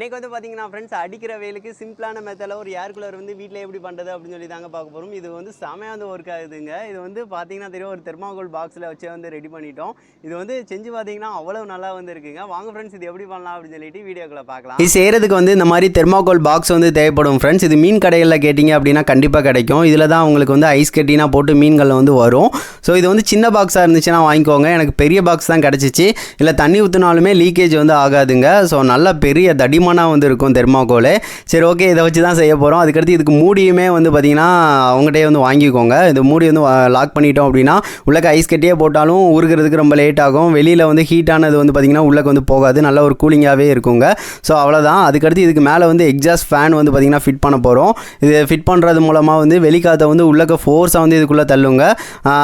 இன்னைக்கு வந்து பார்த்தீங்கன்னா ஃப்ரெண்ட்ஸ் அடிக்கிற வேலுக்கு சிம்பிளான மெத்தடில் ஒரு ஏர் கூலர் வந்து வீட்டில் எப்படி பண்ணுறது அப்படின்னு சொல்லி தாங்க பார்க்க போகிறோம் இது வந்து செமையாக வந்து ஒர்க் ஆகுதுங்க. இது வந்து பார்த்தீங்கன்னா தெரியும்? ஒரு தெர்மாகோல் பாக்ஸில் வச்சு வந்து ரெடி பண்ணிட்டோம். இது வந்து செஞ்சு பார்த்தீங்கன்னா அவ்வளோ நல்லா வந்து இருக்குங்க. வாங்க ஃப்ரெண்ட்ஸ் இது எப்படி பண்ணலாம் அப்படின்னு சொல்லிட்டு வீடியோக்களை பார்க்கலாம். இது செய்கிறதுக்கு வந்து இந்த மாதிரி தெர்மாகோல் பாக்ஸ் வந்து தேவைப்படும் ஃப்ரெண்ட்ஸ் இது மீன் கடைகளில் கேட்டிங்க அப்படின்னா கண்டிப்பாக கிடைக்கும். இதில் தான் உங்களுக்கு வந்து ஐஸ் கட்டினா போட்டு மீன்கள் வந்து வரும். ஸோ இது வந்து சின்ன பாக்ஸாக இருந்துச்சுன்னா வாங்கிக்கோங்க. எனக்கு பெரிய பாக்ஸ் தான் கிடச்சிச்சு. இல்லை தண்ணி ஊற்றினாலுமே லீக்கேஜ் வந்து ஆகாதுங்க. ஸோ நல்ல பெரிய தடிமனாக வந்து இருக்கும் தெர்மாகோலு. சரி ஓகே இதை வச்சு தான் செய்ய போகிறோம் அதுக்கடுத்து இதுக்கு மூடியுமே வந்து பார்த்திங்கன்னா அவங்ககிட்டயே வந்து வாங்கிக்கோங்க. இந்த மூடி வந்து லாக் பண்ணிட்டோம் அப்படின்னா உள்ளக்க ஐஸ் கட்டியே போட்டாலும் உருகிறதுக்கு ரொம்ப லேட் ஆகும். வெளியில் வந்து ஹீட்டானது வந்து பார்த்திங்கன்னா உள்ளக்கு வந்து போகாது. நல்ல ஒரு கூலிங்காகவே இருக்குங்க. ஸோ அவ்வளோதான் அதுக்கடுத்து இதுக்கு மேலே வந்து எக்ஸாஸ்ட் ஃபேன் வந்து பார்த்திங்கன்னா ஃபிட் பண்ண போகிறோம் இது ஃபிட் பண்ணுறது மூலமாக வந்து வெளிக்காற்றை வந்து உள்ளக்க ஃபோர்ஸாக வந்து இதுக்குள்ளே தள்ளுங்க.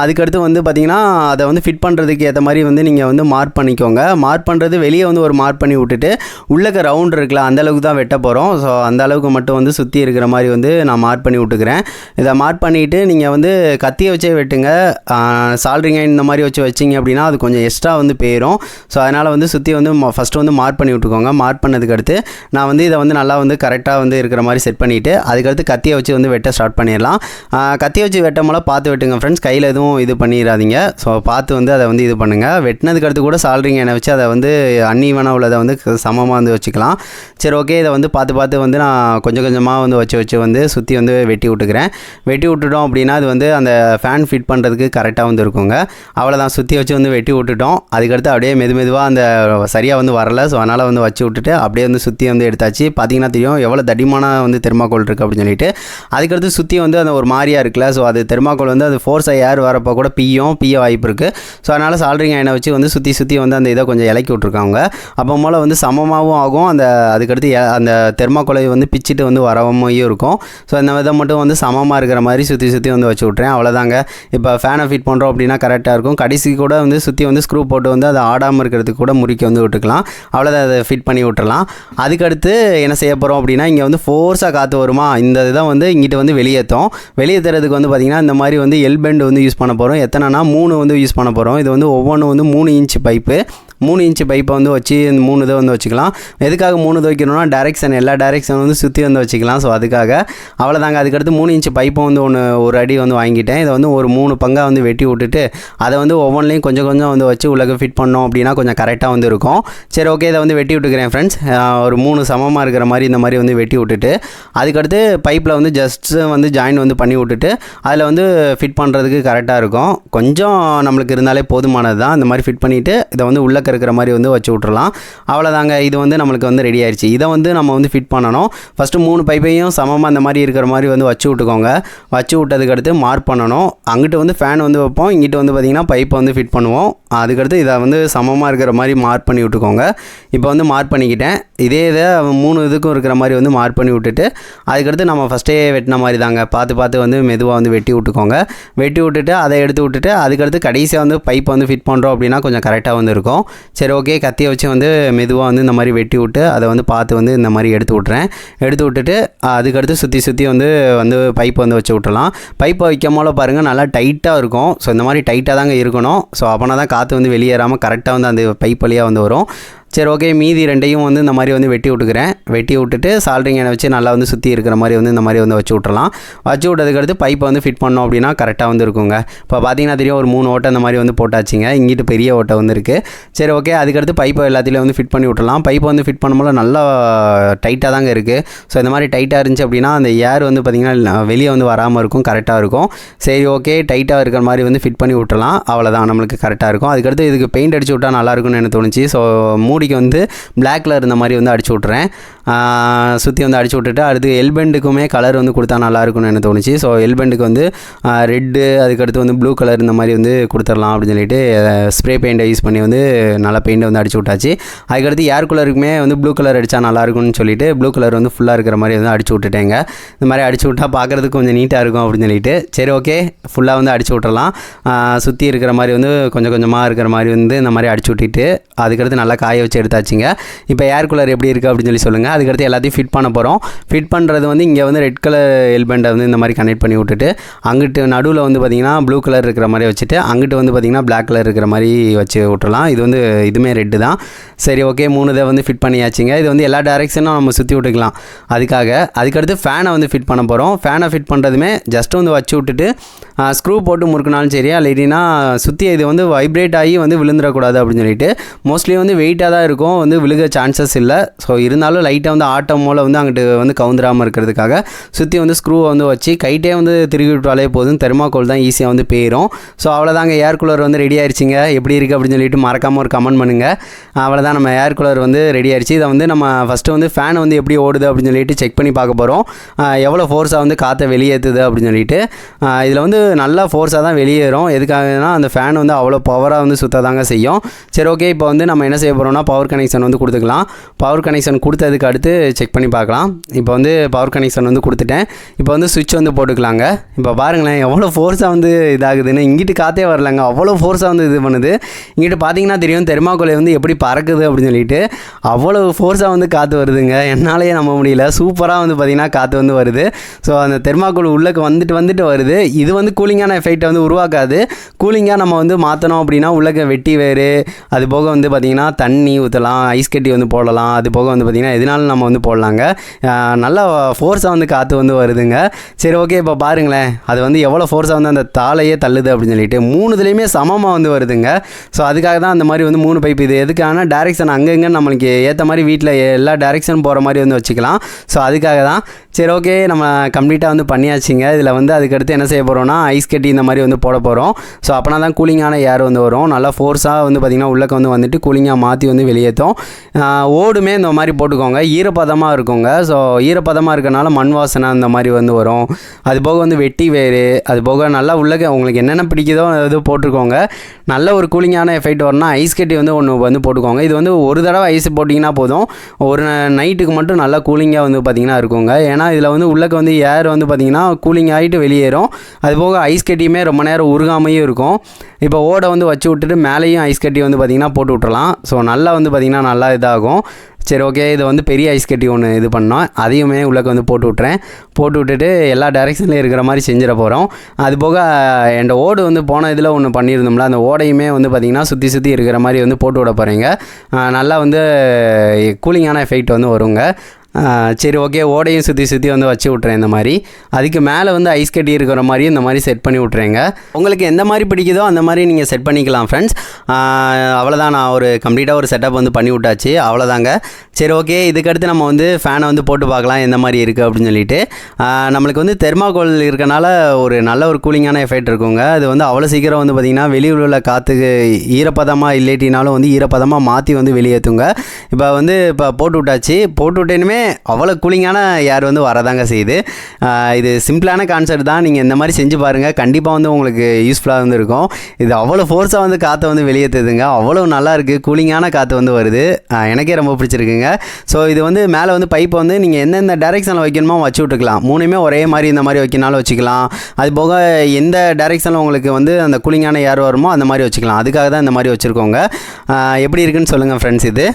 அதுக்கடுத்து வந்து பார்த்திங்கன்னா அதை வந்து ஃபிட் பண்ணுறதுக்கு ஏற்ற மாதிரி வந்து நீங்கள் வந்து மார்க் பண்ணிக்கோங்க. மார்க் பண்ணுறது வெளியே வந்து ஒரு மார்க் பண்ணி விட்டுட்டு உள்ளக்க ரவுண்ட் இருக்குல்ல அந்த அளவுக்கு தான் வெட்ட போகிறோம் ஸோ அந்த அளவுக்கு மட்டும் வந்து சுற்றி இருக்கிற மாதிரி வந்து நான் மார்க் பண்ணி விட்டுக்கிறேன். இதை மார்க் பண்ணிவிட்டு நீங்கள் வந்து கத்தியை வச்சே வெட்டுங்க. சால்ரிங்க இந்த மாதிரி வச்சு வச்சிங்க அப்படின்னா அது கொஞ்சம் எக்ஸ்ட்ரா வந்து போயிடும் ஸோ அதனால் வந்து சுற்றி வந்து ஃபஸ்ட்டு வந்து மார்க் பண்ணி விட்டுக்கோங்க. மார்க் பண்ணதுக்கு அடுத்து நான் வந்து இதை வந்து நல்லா வந்து கரெக்டாக வந்து இருக்கிற மாதிரி செட் பண்ணிவிட்டு அதுக்கடுத்து கத்தியை வச்சு வந்து வெட்ட ஸ்டார்ட் பண்ணிடலாம். கத்தியை வச்சு வெட்டமெல்லாம் பார்த்து வெட்டுங்க ஃப்ரெண்ட்ஸ் கையில் எதுவும் இது பண்ணிடாதீங்க. ஸோ பார்த்து வந்து அதை வந்து இது பண்ணுங்கள் வெட்டினதுக்கு அடுத்து கூட சால்ரிங்க எண்ணெய் வச்சு அதை வந்து அன்னீவனாக உள்ளதை வந்து சமமாக வந்து வச்சுக்கலாம். சரி ஓகே இதை வந்து பார்த்து பார்த்து வந்து நான் கொஞ்சம் கொஞ்சமாக வந்து வச்சு வச்சு வந்து சுற்றி வந்து வெட்டி விட்டுக்கிறேன். வெட்டி விட்டுட்டோம் அப்படின்னா அது வந்து அந்த ஃபேன் ஃபிட் பண்ணுறதுக்கு கரெக்டாக வந்து இருக்குங்க. அவ்வளோதான் சுற்றி வச்சு வந்து வெட்டி விட்டுட்டோம். அதுக்கடுத்து அப்படியே மெது மெதுவாக அந்த சரியாக வந்து வரல. ஸோ அதனால் வந்து வச்சு விட்டுட்டு அப்படியே வந்து சுற்றி வந்து எடுத்தாச்சு. பார்த்தீங்கன்னா தெரியும் எவ்வளோ தடிமான வந்து தெர்மாக்கோல் இருக்குது அப்படின்னு சொல்லிட்டு. அதுக்கடுத்து சுற்றி வந்து அந்த ஒரு மாதிரியாக இருக்குல்ல. ஸோ அது தெர்மாக்கோல் வந்து அது ஃபோர்ஸாக ஏர் வரப்போ கூட பியும் பிய வாய்ப்பு இருக்குது ஸோ அதனால் சால்ட்ரிங் எண்ணெய் வச்சு வந்து சுற்றி சுற்றி வந்து அந்த இதை கொஞ்சம் இலக்கி விட்ருக்காங்க அப்போ மூலம் வந்து சமமாகவும் ஆகும். அந்த அதுக்கடுத்து அந்த தெர்மாக்கோலை வந்து பிச்சுட்டு வந்து வரவமையும் இருக்கும். ஸோ இந்த விதை மட்டும் வந்து சமமாக இருக்கிற மாதிரி சுற்றி சுற்றி வந்து வச்சு விட்றேன் அவ்வளோதாங்க இப்போ ஃபேனை ஃபிட் பண்ணுறோம் அப்படின்னா கரெக்டாக இருக்கும். கடைசி கூட வந்து சுற்றி வந்து ஸ்க்ரூ போட்டு வந்து அதை ஆடாமல் இருக்கிறதுக்கு கூட முறுக்கி வந்து விட்டுக்கலாம். அவ்வளோதான் அதை ஃபிட் பண்ணி விட்டுறலாம். அதுக்கடுத்து என்ன செய்ய போகிறோம் அப்படின்னா இங்கே வந்து ஃபோர்ஸாக காற்று வருமா? இந்த இதை வந்து இங்கிட்ட வந்து வெளியேற்றும் வெளியேற்றுறதுக்கு வந்து பார்த்திங்கன்னா இந்த மாதிரி வந்து எல்பெண்டு வந்து யூஸ் பண்ண போகிறோம் எத்தனைனா மூணு வந்து யூஸ் பண்ண போகிறோம் இது வந்து ஒவ்வொன்றும் வந்து மூணு இன்ச் பைப்பு மூணு இன்ச்சு பைப்பை வந்து வச்சு இந்த மூணு இதை வந்து வச்சுக்கலாம். எதுக்காக மூணு இது வைக்கணும்னா டேரெக்ஷன் எல்லா டேரெக்ஷன் வந்து சுற்றி வந்து வச்சுக்கலாம். ஸோ அதுக்காக அவ்வளோதாங்க அதுக்கடுத்து மூணு இன்ச்சு பைப்பை வந்து ஒன்று ஒரு அடி வந்து வாங்கிட்டேன். இதை வந்து ஒரு மூணு பங்காக வந்து வெட்டி விட்டுட்டு அதை வந்து ஒவ்வொன்றிலையும் கொஞ்சம் கொஞ்சம் வந்து வச்சு உள்ளக ஃபிட் பண்ணோம் அப்படின்னா கொஞ்சம் கரெக்டாக வந்து இருக்கும். சரி ஓகே இதை வந்து வெட்டி விட்டுக்கிறேன் ஃப்ரெண்ட்ஸ் ஒரு மூணு சமமாக இருக்கிற மாதிரி இந்த மாதிரி வந்து வெட்டி விட்டுட்டு அதுக்கடுத்து பைப்பில் வந்து ஜஸ்ட் வந்து ஜாயின் வந்து பண்ணி விட்டுட்டு அதில் வந்து ஃபிட் பண்ணுறதுக்கு கரெக்டாக இருக்கும். கொஞ்சம் நம்மளுக்கு இருந்தாலே போதுமானது தான் இந்த மாதிரி ஃபிட் பண்ணிவிட்டு இதை வந்து பேக் இருக்கிற மாதிரி வந்து வச்சு விட்றலாம் அவ்வளோதாங்க இது வந்து நம்மளுக்கு வந்து ரெடி ஆயிடுச்சு இதை வந்து நம்ம வந்து ஃபிட் பண்ணணும். ஃபஸ்ட்டு மூணு பைப்பையும் சமமாக அந்த மாதிரி இருக்கிற மாதிரி வந்து வச்சு விட்டுக்கோங்க. வச்சு விட்டதுக்கு அடுத்து மார்க் பண்ணணும். அங்கிட்டு வந்து ஃபேன் வந்து வைப்போம். இங்கிட்டு வந்து பார்த்திங்கன்னா பைப்பை வந்து ஃபிட் பண்ணுவோம். அதுக்கடுத்து இதை வந்து சமமாக இருக்கிற மாதிரி மார்க் பண்ணி விட்டுக்கோங்க. இப்போ வந்து மார்க் பண்ணிக்கிட்டேன். இதே இதை மூணு இதுக்கும் இருக்கிற மாதிரி வந்து மார்க் பண்ணி விட்டுட்டு அதுக்கடுத்து நம்ம ஃபஸ்ட்டே வெட்டின மாதிரி தாங்க. பார்த்து பார்த்து வந்து மெதுவாக வந்து வெட்டி விட்டுக்கோங்க. வெட்டி விட்டுட்டு அதை எடுத்து விட்டுட்டு அதுக்கடுத்து கடைசியாக வந்து பைப் வந்து ஃபிட் பண்ணுறோம் அப்படின்னா கொஞ்சம் கரெக்டாக வந்து இருக்கும். சரி ஓகே கத்தியை வச்சு வந்து மெதுவாக வந்து இந்த மாதிரி வெட்டி விட்டு அதை வந்து பார்த்து வந்து இந்த மாதிரி எடுத்து விட்றேன் எடுத்து விட்டுட்டு அதுக்கடுத்து சுற்றி சுற்றி வந்து வந்து பைப் வந்து வச்சு விட்டுலாம் பைப்பை வைக்கும் போல பாருங்கள் நல்லா டைட்டாக இருக்கும். ஸோ இந்த மாதிரி டைட்டாக தாங்க இருக்கணும். ஸோ அப்போனா தான் காற்று வந்து வெளியேறாமல் கரெக்டாக வந்து அந்த பைப் வழியாக வந்து வரும். சரி ஓகே மீதி ரெண்டையும் வந்து இந்த மாதிரி வந்து வெட்டி விட்டுக்கிறேன். வெட்டி விட்டுட்டு சால்ட்ரிங் எண்ணெய் வச்சு நல்லா வந்து சுற்றி இருக்கிற மாதிரி வந்து இந்த மாதிரி வந்து வச்சு விட்றலாம் வச்சு விட்டதுக்கு அடுத்து பைப்பை வந்து ஃபிட் பண்ணோம் அப்படின்னா கரெக்டாக வந்து இருக்குங்க. இப்போ பார்த்தீங்கன்னா தெரியும் ஒரு மூணு ஓட்டை இந்த மாதிரி வந்து போட்டாச்சுங்க. இங்கிட்டு பெரிய ஓட்டை வந்து இருக்குது சரி ஓகே அதுக்கடுத்து பைப்பை எல்லாத்துலேயும் வந்து ஃபிட் பண்ணி விட்றலாம் பைப்பை வந்து ஃபிட் பண்ணும்போது நல்லா டைட்டாக தாங்க இருக்குது ஸோ இந்த மாதிரி டைட்டாக இருந்துச்சு அப்படின்னா அந்த ஏர் வந்து பார்த்திங்கன்னா வெளியே வந்து வராமல் இருக்கும் கரெக்டாக இருக்கும். சரி ஓகே டைட்டாக இருக்கிற மாதிரி வந்து ஃபிட் பண்ணி விட்றலாம் அவ்வளோதான் நம்மளுக்கு கரெக்டாக இருக்கும். அதுக்கடுத்து இதுக்கு பெயிண்ட் அடிச்சு விட்டா நல்லா இருக்கும்னு எனக்கு தோணுச்சு. ஸோ மூடி மூடிக்கு வந்து Black கலர் இந்த மாதிரி வந்து அடிச்சு விட்றேன் சுற்றி வந்து அடிச்சு விட்டுட்டு அடுத்து எல்பெண்டுக்குமே கலர் வந்து கொடுத்தா நல்லா இருக்கும்னு எனக்கு தோணுச்சு. ஸோ எல்பெண்டுக்கு வந்து ரெட்டு அதுக்கடுத்து வந்து ப்ளூ கலர் இந்த மாதிரி வந்து கொடுத்துடலாம் அப்படின்னு சொல்லிட்டு ஸ்ப்ரே பெயிண்டை யூஸ் பண்ணி வந்து நல்லா பெயிண்டை வந்து அடிச்சு விட்டாச்சு. அதுக்கடுத்து ஏர் கூலருக்குமே வந்து ப்ளூ கலர் அடித்தா நல்லா இருக்கும்னு சொல்லிட்டு ப்ளூ கலர் வந்து ஃபுல்லாக இருக்கிற மாதிரி வந்து அடிச்சு விட்டுட்டேங்க. இந்த மாதிரி அடிச்சு விட்டா பார்க்குறதுக்கு கொஞ்சம் நீட்டாக இருக்கும் அப்படின்னு சொல்லிட்டு சரி ஓகே ஃபுல்லாக வந்து அடிச்சு விட்றலாம் சுற்றி இருக்கிற மாதிரி வந்து கொஞ்சம் கொஞ்சமாக இருக்கிற மாதிரி வந்து இந்த மாதிரி அடிச்சு விட்டுட்டு அதுக்கடுத்து நல்லா காய வச்சு வச்சு எடுத்தாச்சுங்க. இப்போ ஏர் கூலர் எப்படி இருக்குது அப்படின்னு சொல்லி சொல்லுங்கள் அதுக்கடுத்து எல்லாத்தையும் ஃபிட் பண்ண போகிறோம் ஃபிட் பண்ணுறது வந்து இங்கே வந்து ரெட் கலர் எல்பெண்டை வந்து இந்த மாதிரி கனெக்ட் பண்ணி விட்டுட்டு அங்கிட்டு நடுவில் வந்து பார்த்திங்கன்னா ப்ளூ கலர் இருக்கிற மாதிரி வச்சுட்டு அங்கிட்டு வந்து பார்த்திங்கன்னா பிளாக் கலர் இருக்கிற மாதிரி வச்சு விட்டுலாம் இது வந்து இதுவுமே ரெட்டு தான். சரி ஓகே மூணு இதை வந்து ஃபிட் பண்ணியாச்சுங்க. இது வந்து எல்லா டேரெக்ஷனும் நம்ம சுற்றி விட்டுக்கலாம். அதுக்காக அதுக்கடுத்து ஃபேனை வந்து ஃபிட் பண்ண போகிறோம் ஃபேனை ஃபிட் பண்ணுறதுமே ஜஸ்ட் வந்து வச்சு விட்டுட்டு ஸ்க்ரூ போட்டு முறுக்குனாலும் சரி இல்லைன்னா சுற்றி இது வந்து வைப்ரேட் ஆகி வந்து விழுந்துடக்கூடாது அப்படின்னு சொல்லிட்டு மோஸ்ட்லி வந்து வெயிட்டாக தான் இருக்கும். வந்து விழுக சான்சஸ் இல்லை. ஸோ இருந்தாலும் லைட்டாக வந்து ஆட்டம் மூலம் வந்து அங்கிட்டு வந்து கவுந்துராமல் இருக்கிறதுக்காக சுற்றி வந்து ஸ்க்ரூவை வந்து வச்சு கைட்டே வந்து திருகி விட்டாலே போதும். தெர்மாக்கோல் தான் ஈஸியாக வந்து போயிடும் ஸோ அவ்வளோதாங்க ஏர் கூலர் வந்து ரெடி ஆயிடுச்சிங்க எப்படி இருக்குது அப்படின்னு சொல்லிட்டு மறக்காமல் ஒரு கமெண்ட் பண்ணுங்கள் அவ்வளோதான் நம்ம ஏர் கூலர் வந்து ரெடி ஆயிடுச்சு இதை வந்து நம்ம ஃபஸ்ட்டு வந்து ஃபேன் வந்து எப்படி ஓடுது அப்படின்னு சொல்லிட்டு செக் பண்ணி பார்க்க போகிறோம் எவ்வளோ ஃபோர்ஸாக வந்து காற்றை வெளியேற்றுது அப்படின்னு சொல்லிட்டு. இதில் வந்து நல்லா ஃபோர்ஸாக தான் வெளியேறும். எதுக்காகனா அந்த ஃபேன் வந்து அவ்வளோ பவராக வந்து சுத்த தாங்க செய்யும். சரி ஓகே இப்போ வந்து நம்ம என்ன செய்ய போகிறோம்னா பவர் கனெக்ஷன் வந்து கொடுத்துக்கலாம். பவர் கனெக்ஷன் கொடுத்ததுக்கு அடுத்து செக் பண்ணி பார்க்கலாம். இப்போ வந்து பவர் கனெக்ஷன் வந்து கொடுத்துட்டேன். இப்போ வந்து சுவிட்ச் வந்து போட்டுக்கலாங்க. இப்போ பாருங்களேன் எவ்வளோ ஃபோர்ஸாக வந்து இதாகுதுன்னு. இங்கிட்டு காற்றே வரலங்க. அவ்வளோ ஃபோர்ஸாக வந்து இது பண்ணுது. இங்கிட்டு பார்த்தீங்கன்னா தெரியும் தெர்மாக்கோலை வந்து எப்படி பறக்குது அப்படின்னு சொல்லிட்டு. அவ்வளோ ஃபோர்ஸாக வந்து காற்று வருதுங்க. என்னாலேயே நம்ப முடியல. சூப்பராக வந்து பார்த்திங்கன்னா காற்று வந்து வருது. ஸோ அந்த தெர்மாக்கோல் உள்ளக்கு வந்துட்டு வந்துட்டு வருது. இது வந்து கூலிங்கான எஃபெக்டை வந்து உருவாக்காது. கூலிங்காக நம்ம வந்து மாற்றணும் அப்படின்னா உள்ளக்க வெட்டி வேறு. அது போக வந்து பார்த்திங்கன்னா தண்ணி ஊற்றலாம் ஐஸ் கட்டி வந்து போடலாம் அது போக வந்து பார்த்திங்கன்னா எதுனாலும் நம்ம வந்து போடலாங்க. நல்லா ஃபோர்ஸாக வந்து காற்று வந்து வருதுங்க. சரி ஓகே இப்போ பாருங்களேன். அது வந்து எவ்வளோ ஃபோர்ஸாக வந்து அந்த தாளையே தள்ளுது அப்படின்னு சொல்லிட்டு மூணுதுலேயுமே சமமாக வந்து வருதுங்க. ஸோ அதுக்காக தான் அந்த மாதிரி வந்து மூணு பைப் இது. எதுக்கான டேரெக்ஷன் அங்கங்கே நம்மளுக்கு ஏற்ற மாதிரி வீட்டில் எல்லா டேரெக்ஷன் போகிற மாதிரி வந்து வச்சுக்கலாம். ஸோ அதுக்காக தான். சரி ஓகே நம்ம கம்ப்ளீட்டாக வந்து பண்ணியாச்சுங்க. இதில் வந்து அதுக்கடுத்து என்ன செய்ய போகிறோம்னா ஐஸ் கட்டி இந்த மாதிரி வந்து போட போகிறோம் ஸோ அப்போனா தான் கூலிங்கான ஏர் வந்து வரும். நல்லா ஃபோர்ஸாக வந்து பார்த்திங்கன்னா உள்ளக்க வந்து வந்துட்டு கூலிங்காக மாற்றி வந்து வெளியேற்றும். ஓடுமே இந்த மாதிரி போட்டுக்கோங்க. ஈரப்பதமாக இருக்குங்க. ஸோ ஈரப்பதமாக இருக்கனால மண் வாசனை அந்த மாதிரி வந்து வரும். அது போக வந்து வெட்டி வேறு அது போக நல்லா உள்ளக்க உங்களுக்கு என்னென்ன பிடிக்குதோ அது போட்டுக்கோங்க. நல்ல ஒரு கூலிங்கான எஃபெக்ட் வரணும்னா ஐஸ் கட்டி வந்து ஒன்று வந்து போட்டுக்கோங்க. இது வந்து ஒரு தடவை ஐஸ் போட்டிங்கன்னா போதும். ஒரு நைட்டுக்கு மட்டும் நல்லா கூலிங்காக வந்து பார்த்திங்கன்னா இருக்குங்க. ஏன்னா இதில் வந்து உள்ளக்க வந்து ஏர் வந்து பார்த்திங்கன்னா கூலிங் ஆகிட்டு வெளியேறும். அது போக ஐஸ் கட்டியுமே ரொம்ப நேரம் உருகாமையும் இருக்கும். இப்போ ஓடை வந்து வச்சு விட்டுட்டு மேலேயும் ஐஸ் கட்டி வந்து பார்த்திங்கன்னா போட்டு விட்டுறலாம். ஸோ நல்லா வந்து பார்த்திங்கன்னா நல்லா இதாகும். சரி ஓகே இது வந்து பெரிய ஐஸ் கட்டி ஒன்று இது பண்ணோம். அதையுமே உள்ளக்க வந்து போட்டு விட்றேன் போட்டு விட்டுட்டு எல்லா டைரெக்ஷன்லையும் இருக்கிற மாதிரி செஞ்சிட போகிறோம் அது போக என் ஓடு வந்து போன இதில் ஒன்று பண்ணியிருந்தோம்ல அந்த ஓடையுமே வந்து பார்த்திங்கன்னா சுற்றி சுற்றி இருக்கிற மாதிரி வந்து போட்டு விட போகிறீங்க நல்லா வந்து கூலிங்கான எஃபெக்ட் வந்து வருங்க. சரி ஓகே ஓடையும் சுற்றி சுற்றி வந்து வச்சு விட்றேன் இந்த மாதிரி. அதுக்கு மேலே வந்து ஐஸ் கட்டி இருக்கிற மாதிரியும் இந்த மாதிரி செட் பண்ணி விட்றேங்க உங்களுக்கு எந்த மாதிரி பிடிக்குதோ அந்த மாதிரி நீங்கள் செட் பண்ணிக்கலாம் ஃப்ரெண்ட்ஸ் அவ்வளோதான் நான் ஒரு கம்ப்ளீட்டாக ஒரு செட்டப் வந்து பண்ணி விட்டாச்சு. அவ்வளோதாங்க சரி ஓகே இதுக்கடுத்து நம்ம வந்து ஃபேனை வந்து போட்டு பார்க்கலாம் எந்த மாதிரி இருக்குது அப்படின்னு சொல்லிட்டு. நம்மளுக்கு வந்து தெர்மாகோல் இருக்கனால ஒரு நல்ல ஒரு கூலிங்கான எஃபெக்ட் இருக்குங்க. அது வந்து அவ்வளோ சீக்கிரம் வந்து பார்த்திங்கன்னா வெளியில் உள்ள காற்றுக்கு ஈரப்பதமாக இல்லாட்டினாலும் வந்து ஈரப்பதமாக மாற்றி வந்து வெளியேற்றுங்க இப்போ வந்து இப்போ போட்டு விட்டாச்சு. போட்டு விட்டேனுமே அவ்வளோ கூலிங்கான ஏர் வந்து வரதாங்க செய்யுது. இது சிம்பிளான கான்செப்ட் தான். நீங்கள் இந்த மாதிரி செஞ்சு பாருங்கள் கண்டிப்பாக வந்து உங்களுக்கு யூஸ்ஃபுல்லாக வந்து இருக்கும். இது அவ்வளோ ஃபோர்ஸாக வந்து காற்றை வந்து வெளியேற்றுதுங்க அவ்வளோ நல்லா இருக்குது கூலிங்கான காற்று வந்து வருது. எனக்கே ரொம்ப பிடிச்சிருக்குங்க. ஸோ இது வந்து மேலே வந்து பைப்பை வந்து நீங்கள் எந்தெந்த டேரெக்ஷனில் வைக்கணுமோ வச்சு விட்டுக்கலாம். மூணுமே ஒரே மாதிரி இந்த மாதிரி வைக்கினாலும் வச்சுக்கலாம். அது போக எந்த டேரெக்ஷனில் உங்களுக்கு வந்து அந்த கூலிங்கான ஏர் வருமோ அந்த மாதிரி வச்சுக்கலாம். அதுக்காக தான் இந்த மாதிரி வச்சுருக்கோங்க. எப்படி இருக்குன்னு சொல்லுங்கள் ஃப்ரெண்ட்ஸ் இது.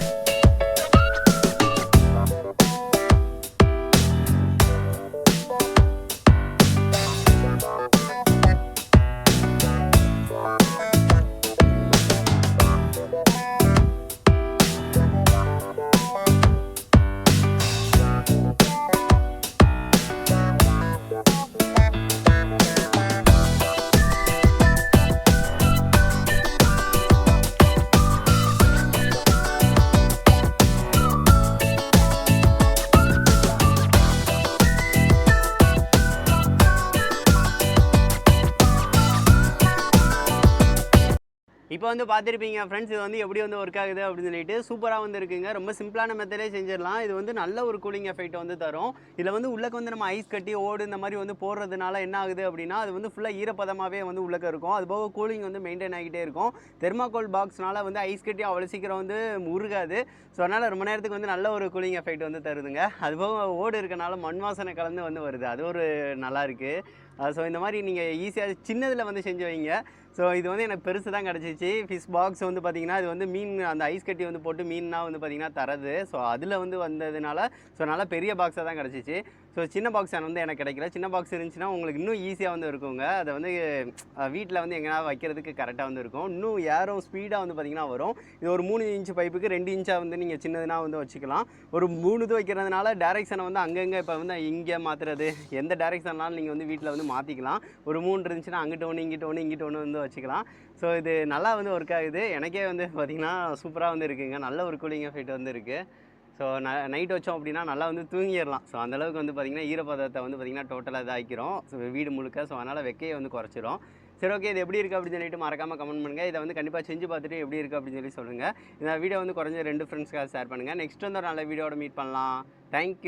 வந்து பார்த்துருப்பீங்க ஃப்ரெண்ட்ஸ் இது வந்து எப்படி வந்து ஒர்க் ஆகுது அப்படின்னு சொல்லிட்டு சூப்பராக வந்து இருக்குங்க. ரொம்ப சிம்பிளான மெத்தடே செஞ்சிடலாம். இது வந்து நல்ல ஒரு கூலிங் எஃபெக்ட் வந்து தரும். இதில் வந்து உள்ளக்க வந்து நம்ம ஐஸ் கட்டி ஓடு இந்த மாதிரி வந்து போடுறதுனால என்ன ஆகுது அப்படின்னா அது வந்து ஃபுல்லாக ஈரப்பதமாகவே வந்து உள்ளக்க இருக்கும். அது போக கூலிங் வந்து மெயின்டைன் ஆகிட்டே இருக்கும். தெர்மாக்கோல் பாக்ஸ்னால வந்து ஐஸ் கட்டி அவ்வளோ சீக்கிரம் வந்து முருகாது. ஸோ அதனால் ரொம்ப நேரத்துக்கு வந்து நல்ல ஒரு கூலிங் எஃபெக்ட் வந்து தருதுங்க. அது போக ஓடு இருக்கனால மண் வாசனை கலந்து வந்து வருது. அது ஒரு நல்லா இருக்குது ஸோ இந்த மாதிரி நீங்கள் ஈஸியாக சின்னதில் வந்து செஞ்சு வைங்க. ஸோ இது வந்து எனக்கு பெருசு தான் கிடச்சிச்சு. ஃபிஷ் பாக்ஸ் வந்து பார்த்திங்கன்னா இது வந்து மீன் அந்த ஐஸ் கட்டி வந்து போட்டு மீன்னா வந்து பார்த்திங்கன்னா தரது. ஸோ அதில் வந்து வந்ததுனால ஸோ நல்லா பெரிய பாக்ஸாக தான் கிடச்சிச்சு. ஸோ சின்ன பாக்ஸ் வந்து எனக்கு கிடைக்கல. சின்ன பாக்ஸ் இருந்துச்சுன்னா உங்களுக்கு இன்னும் ஈஸியாக வந்து இருக்குங்க. அதை வந்து வீட்டில் வந்து எங்கேனா வைக்கிறதுக்கு கரெக்டாக வந்து இருக்கும். இன்னும் ஏரோ ஸ்பீடாக வந்து பார்த்திங்கன்னா வரும். இது ஒரு மூணு இன்ச் பைப்புக்கு ரெண்டு இன்ச்சாக வந்து நீங்கள் சின்னதுனா வந்து வச்சுக்கலாம். ஒரு மூணு இது வைக்கிறதுனால டேரெக்ஷனை வந்து அங்கங்கே இப்போ வந்து இங்கே மாற்றுறது எந்த டேரெக்ஷன்னாலும் நீங்கள் வந்து வீட்டில் வந்து மாற்றிக்கலாம் ஒரு மூணு இருந்துச்சுன்னா அங்கிட்ட ஒன்று இங்கிட்ட ஒன்று இங்கிட்ட ஒன்று வந்து வச்சுக்கலாம். ஸோ இது நல்லா வந்து ஒர்க் ஆகுது. எனக்கே வந்து பார்த்திங்கன்னா சூப்பராக வந்து இருக்குங்க. நல்ல ஒரு கூலிங் எஃபெக்ட் வந்து இருக்குது ஸோ ந நைட் வச்சோம் அப்படின்னா நல்லா வந்து தூங்கிடலாம். ஸோ அந்தளவுக்கு வந்து பார்த்திங்கன்னா ஈரப்பதத்தை வந்து பார்த்திங்கன்னா டோட்டலாக இதாக்கிறோம் ஸோ வீடு முழுக்க. ஸோ அதனால் வெக்கையை வந்து குறைச்சிரும். சரி ஓகே இது எப்படி இருக்குது அப்படின்னு சொல்லிட்டு மறக்காமல் கமெண்ட் பண்ணுங்கள் இதை வந்து கண்டிப்பாக செஞ்சு பார்த்துட்டு எப்படி இருக்குது அப்படின்னு சொல்லி சொல்லுங்கள் இந்த வீடியோ வந்து குறைஞ்ச ரெண்டு ஃப்ரெண்ட்ஸ்க்காக ஷேர் பண்ணுங்கள் நெக்ஸ்ட் வந்து ஒரு நல்ல வீடியோட மீட் பண்ணலாம். தேங்க்யூ